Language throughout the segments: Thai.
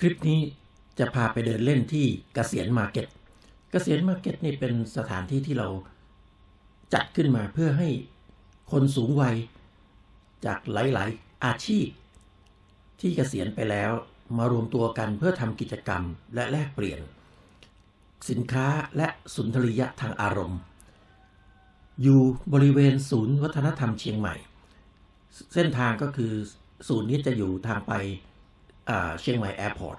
คลิปนี้จะพาไปเดินเล่นที่เกษียณมาร์เก็ตเกษียณมาร์เก็ตนี่เป็นสถานที่ที่เราจัดขึ้นมาเพื่อให้คนสูงวัย จากหลาย ๆ อาชีพ ที่เกษียณไปแล้วมารวมตัวกันเพื่อทำกิจกรรมและแลกเปลี่ยน สินค้าและสุนทรียะทางอารมณ์ อยู่บริเวณศูนย์วัฒนธรรมเชียงใหม่ เส้นทางก็คือศูนย์นี้จะอยู่ทางไป เชียงใหม่แอร์พอร์ต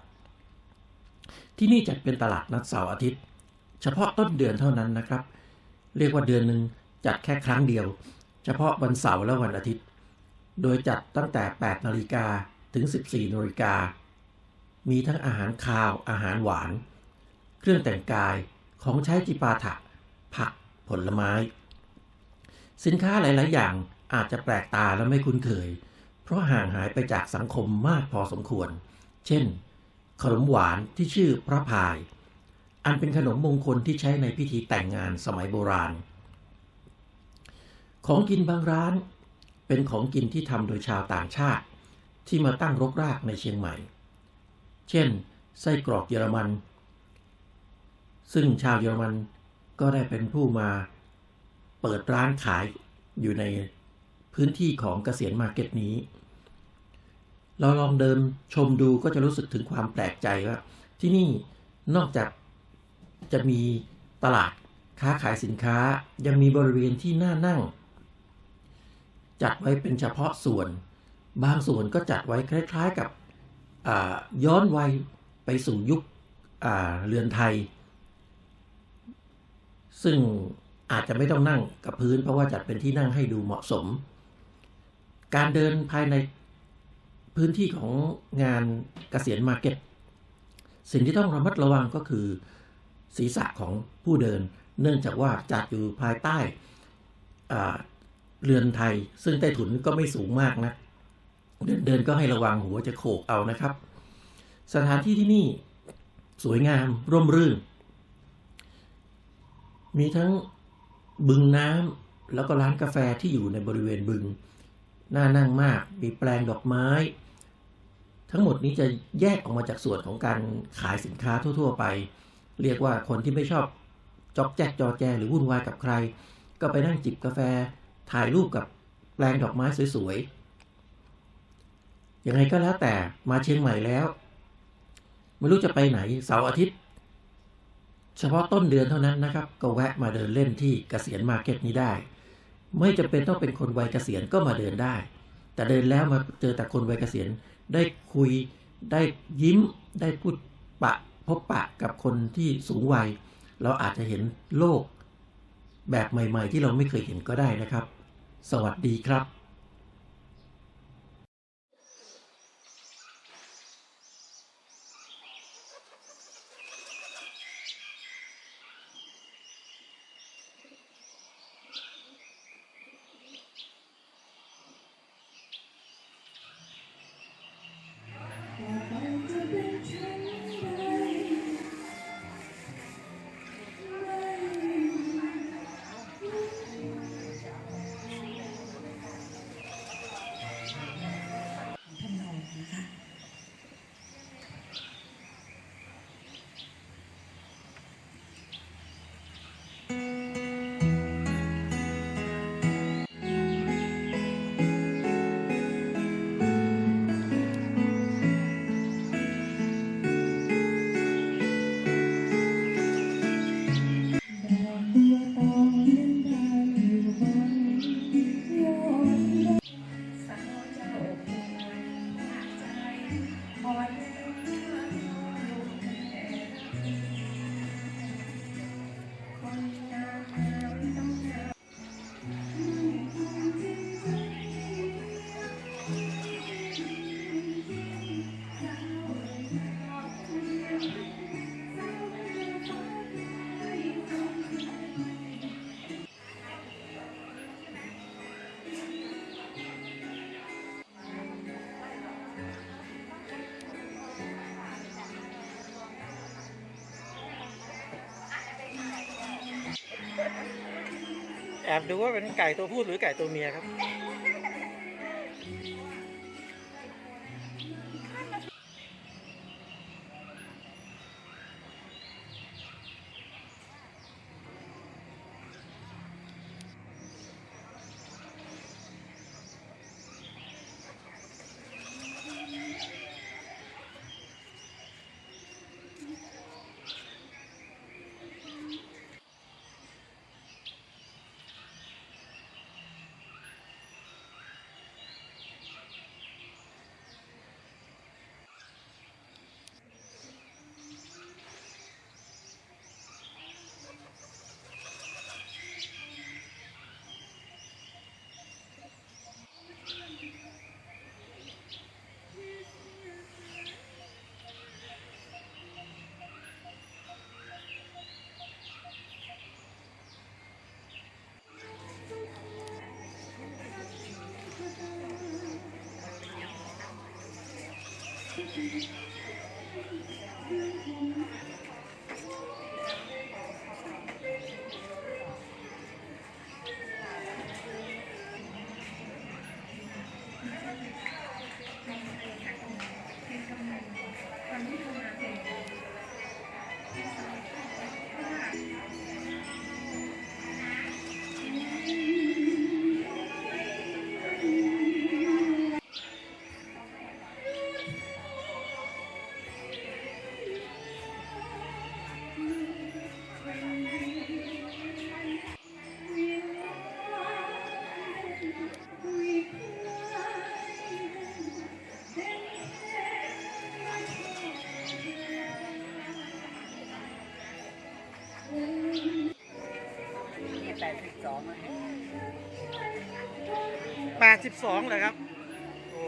ที่นี่จัดเป็นตลาดนัดเสาร์อาทิตย์ เฉพาะต้นเดือนเท่านั้นนะครับ เรียกว่าเดือนหนึ่งจัดแค่ครั้งเดียว เฉพาะวันเสาร์และวันอาทิตย์ โดยจัดตั้งแต่ 8 นาฬิกาถึง 14 นาฬิกา มีทั้งอาหารคาว อาหารหวาน เครื่องแต่งกายของใช้จิปาถะ ผักผลไม้ สินค้าหลาย ๆ อย่างอาจจะแปลกตาและไม่คุ้นเคย เพราะห่างหายไปจากสังคมมากพอสมควร เช่น ขนมหวานที่ชื่อพระพาย อันเป็นขนมมงคลที่ใช้ในพิธีแต่งงานสมัยโบราณ ของกินบางร้าน เป็นของกินที่ทำโดยชาวต่างชาติ ที่มาตั้งรกรากในเชียงใหม่ เช่น ไส้กรอกเยอรมัน ซึ่งชาวเยอรมันก็ได้เป็นผู้มาเปิดร้านขายอยู่ใน พื้นที่ของเกษียณมาร์เก็ตนี้ เราลองเดินชมดูก็จะรู้สึกถึงความแปลกใจว่า ที่นี่นอกจากจะมีตลาดค้าขายสินค้ายังมีบริเวณที่น่านั่ง จัดไว้เป็นเฉพาะส่วน บางส่วนก็จัดไว้คล้ายๆกับย้อนวัยไปสู่ยุคเรือนไทย ซึ่งอาจจะไม่ต้องนั่งกับพื้นเพราะว่าจัดเป็นที่นั่งให้ดูเหมาะสม การเดินภายในพื้นที่ของงานเกษียณมาเก็ตสิ่งที่ต้องระมัดระวังก็คือ ศีรษะของผู้เดิน เนื่องจากว่าจัดอยู่ภายใต้เรือนไทย ซึ่งใต้ถุนก็ไม่สูงมากนะเดินเดินก็ให้ระวังหัวจะโขกเอานะครับ สถานที่ที่นี่สวยงามร่มรื่น มีทั้งบึงน้ำแล้วก็ร้านกาแฟที่อยู่ในบริเวณบึง น่านั่งมาก มีแปลงดอกไม้ ทั้งหมดนี้จะแยกออกมาจากส่วนของการขายสินค้าทั่ว ๆ ไป เรียกว่าคนที่ไม่ชอบจอกแจ๊กจอแจหรือวุ่นวายกับใคร ก็ไปนั่งจิบกาแฟ ถ่ายรูปกับแปลงดอกไม้สวยๆยังไงก็แล้วแต่มาเชียงใหม่แล้ว ไม่รู้จะไปไหนเสาร์อาทิตย์ เฉพาะต้นเดือนเท่านั้นนะครับ ก็แวะมาเดินเล่นที่เกษียณมาร์เก็ตนี้ได้ ไม่จำเป็นต้องเป็นคนวัยเกษียณก็มาเดินได้ แต่เดินแล้วมาเจอแต่คนวัยเกษียณได้คุยได้ยิ้มได้พูดปะพบปะกับคนที่สูงวัย เราอาจจะเห็นโลกแบบใหม่ ๆ ที่เราไม่เคยเห็นก็ได้นะครับ สวัสดีครับ แอบดูว่าเป็นไก่ตัวผู้หรือไก่ตัวเมียครับ แปดสิบสองแปดสิบสองเลยครับ โอ้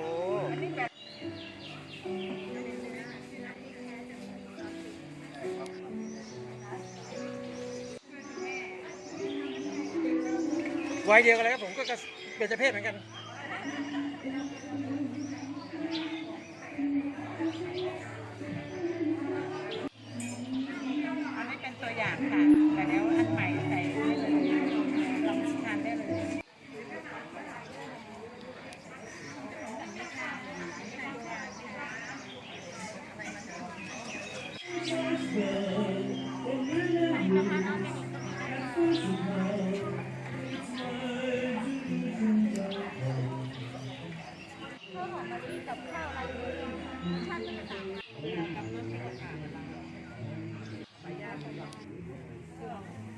วัยเดียวกันเลยครับผมก็เป็นเจเพศเหมือนกัน